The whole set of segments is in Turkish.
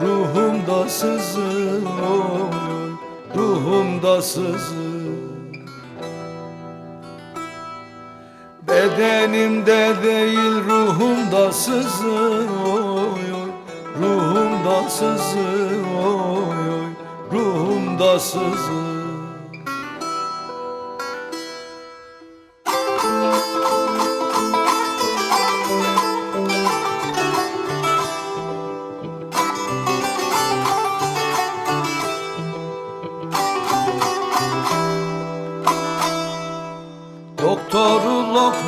Ruhumda sızı oy oy Ruhumda sızı Bedenimde değil ruhumda sızı oy oy Ruhumda sızı oy oy Ruhumda sızı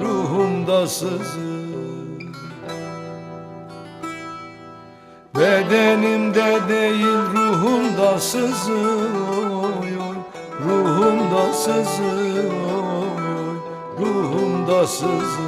Ruhumda sızı. Bedenimde değil ruhumda sızı. Oy oy Ruhumda sızı. Oy oy Ruhumda sızı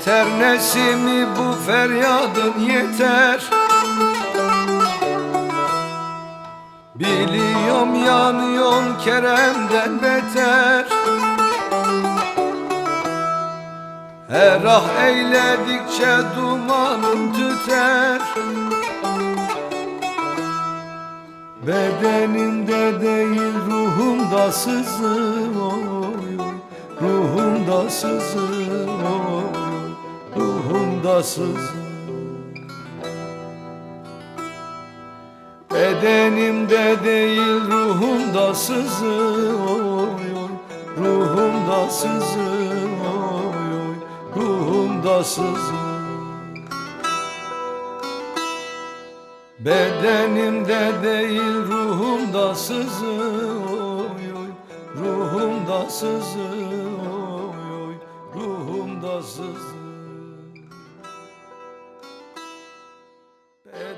Yeter nesimi bu feryadın yeter. Biliyorum yanıyorsun Kerem'den beter. Her ah eyledikçe dumanım tüter. Bedenimde değil ruhumda sızı oy oy. Ruhumda sızı oy Vandasız Bedenimde değil ruhumda sızır oy oy. Ruhumda sızır oy oy. Ruhumda sızır Bedenimde değil ruhumda sızır oy oy. Ruhumda sızır oy oy. Ruhumda sızır